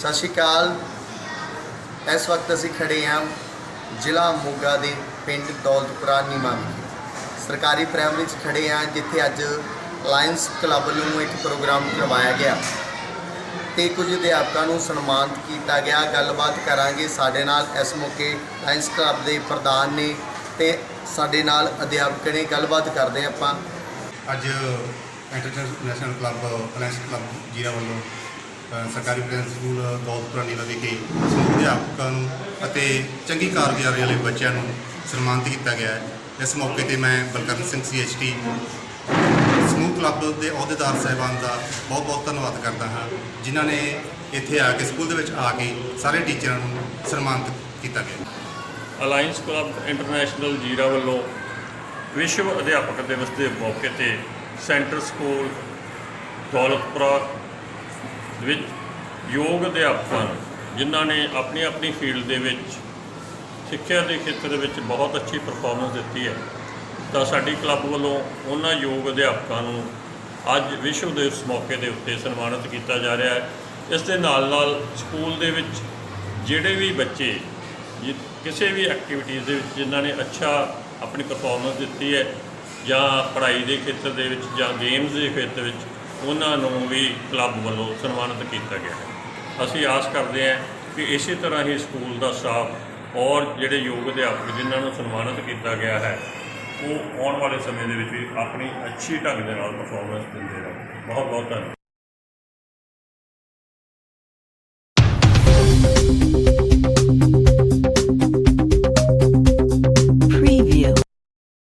ਸਤਿ ਸ਼੍ਰੀ ਅਕਾਲ। ਇਸ ਵਕਤ ਅਸੀਂ ਖੜੇ ਹਾਂ ਜ਼ਿਲ੍ਹਾ ਮੋਗਾ ਦੇ ਪਿੰਡ ਦੌਲਤਪੁਰਾ ਨੀਮਾ ਵਿਖੇ। ਸਰਕਾਰੀ ਪ੍ਰਾਇਮਰੀ 'ਚ ਖੜੇ ਹਾਂ ਜਿੱਥੇ ਅੱਜ ਲਾਇੰਸ ਕਲੱਬ ਨੂੰ ਇੱਕ ਪ੍ਰੋਗਰਾਮ ਕਰਵਾਇਆ ਗਿਆ। ਤੇ ਕੁਝ ਅਧਿਆਪਕਾਂ ਨੂੰ ਸਨਮਾਨਿਤ ਕੀਤਾ ਗਿਆ। ਗੱਲਬਾਤ ਕਰਾਂਗੇ ਸਾਡੇ ਨਾਲ ਇਸ ਮੌਕੇ ਲਾਇੰਸ ਕਲੱਬ ਦੇ ਪ੍ਰਧਾਨ ਨੇ ਤੇ ਸਾਡੇ ਨਾਲ ਅਧਿਆਪਕ ਨੇ। ਗੱਲਬਾਤ ਕਰਦੇ ਹਾਂ ਆਪਾਂ। ਅੱਜ ਇੰਟਰਨੈਸ਼ਨਲ ਕਲੱਬ ਅਲਾਇੰਸ ਕਲੱਬ ਜੀਰਾ ਵੱਲੋਂ ਸਰਕਾਰੀ ਪ੍ਰਾਇਮਰੀ ਸਕੂਲ ਦੌਲਤਪੁਰਾ ਨੀਲਾ ਵਿਖੇ ਸਮੂਹ ਅਧਿਆਪਕਾਂ ਨੂੰ ਅਤੇ ਚੰਗੀ ਕਾਰਗੁਜ਼ਾਰੀ ਵਾਲੇ ਬੱਚਿਆਂ ਨੂੰ ਸਨਮਾਨਿਤ ਕੀਤਾ ਗਿਆ ਹੈ। ਇਸ ਮੌਕੇ ਤੇ ਮੈਂ ਬਲਕਰਨ ਸਿੰਘ ਸੀਐਚਟੀ ਸਮੂਹ ਕਲੱਬ ਦੇ ਅਹੁਦੇਦਾਰ ਸਾਹਿਬਾਨ ਦਾ ਬਹੁਤ ਬਹੁਤ ਧੰਨਵਾਦ ਕਰਦਾ ਹਾਂ, ਜਿਨ੍ਹਾਂ ਨੇ ਇੱਥੇ ਆ ਕੇ ਸਕੂਲ ਦੇ ਵਿੱਚ ਆ ਕੇ ਸਾਰੇ ਟੀਚਰਾਂ ਨੂੰ ਸਨਮਾਨਿਤ ਕੀਤਾ ਗਿਆ। ਅਲਾਇੰਸ ਕਲੱਬ ਇੰਟਰਨੈਸ਼ਨਲ ਜੀਰਾ ਵੱਲੋਂ ਵਿਸ਼ਵ ਅਧਿਆਪਕ ਦਿਵਸ ਦੇ ਮੌਕੇ ਤੇ ਸੈਂਟਰ ਸਕੂਲ ਦੌਲਤਪੁਰਾ ਵਿੱਚ ਯੋਗ ਅਧਿਆਪਕਾਂ ਨੂੰ, ਜਿਨ੍ਹਾਂ ਨੇ ਆਪਣੀ ਆਪਣੀ ਫੀਲਡ ਦੇ ਵਿੱਚ ਸਿੱਖਿਆ ਦੇ ਖੇਤਰ ਦੇ ਵਿੱਚ ਬਹੁਤ ਅੱਛੀ ਪਰਫਾਰਮੈਂਸ ਦਿੱਤੀ ਹੈ ਤਾਂ ਸਾਡੀ ਕਲੱਬ ਵੱਲੋਂ ਉਹਨਾਂ ਯੋਗ ਅਧਿਆਪਕਾਂ ਨੂੰ ਅੱਜ ਵਿਸ਼ਵ ਦਿਵਸ ਮੌਕੇ ਦੇ ਉੱਤੇ ਸਨਮਾਨਿਤ ਕੀਤਾ ਜਾ ਰਿਹਾ ਹੈ। ਇਸ ਦੇ ਨਾਲ ਨਾਲ ਸਕੂਲ ਦੇ ਵਿੱਚ ਜਿਹੜੇ ਵੀ ਬੱਚੇ ਜਿ- ਕਿਸੇ ਵੀ ਐਕਟੀਵਿਟੀਜ਼ ਦੇ ਵਿੱਚ ਜਿਨ੍ਹਾਂ ਨੇ ਅੱਛਾ ਆਪਣੀ ਪਰਫਾਰਮੈਂਸ ਦਿੱਤੀ ਹੈ ਜਾਂ ਪੜ੍ਹਾਈ ਦੇ ਖੇਤਰ ਦੇ ਵਿੱਚ ਜਾਂ ਗੇਮਸ ਦੇ ਖੇਤਰ ਵਿੱਚ ਉਹਨਾਂ ਨੂੰ ਵੀ ਕਲੱਬ ਵੱਲੋਂ ਸਨਮਾਨਿਤ ਕੀਤਾ ਗਿਆ ਹੈ। ਅਸੀਂ ਆਸ ਕਰਦੇ ਹਾਂ ਕਿ ਇਸੇ ਤਰ੍ਹਾਂ ਹੀ ਸਕੂਲ ਦਾ ਸਟਾਫ ਔਰ ਜਿਹੜੇ ਯੋਗ ਅਧਿਆਪਕ ਜਿਨ੍ਹਾਂ ਨੂੰ ਸਨਮਾਨਿਤ ਕੀਤਾ ਗਿਆ ਹੈ, ਉਹ ਆਉਣ ਵਾਲੇ ਸਮੇਂ ਦੇ ਵਿੱਚ ਵੀ ਆਪਣੀ ਅੱਛੀ ਢੰਗ ਦੇ ਨਾਲ ਪਰਫਾਰਮੈਂਸ ਦਿੰਦੇ ਰਹਿਣ। ਬਹੁਤ ਬਹੁਤ ਧੰਨਵਾਦ।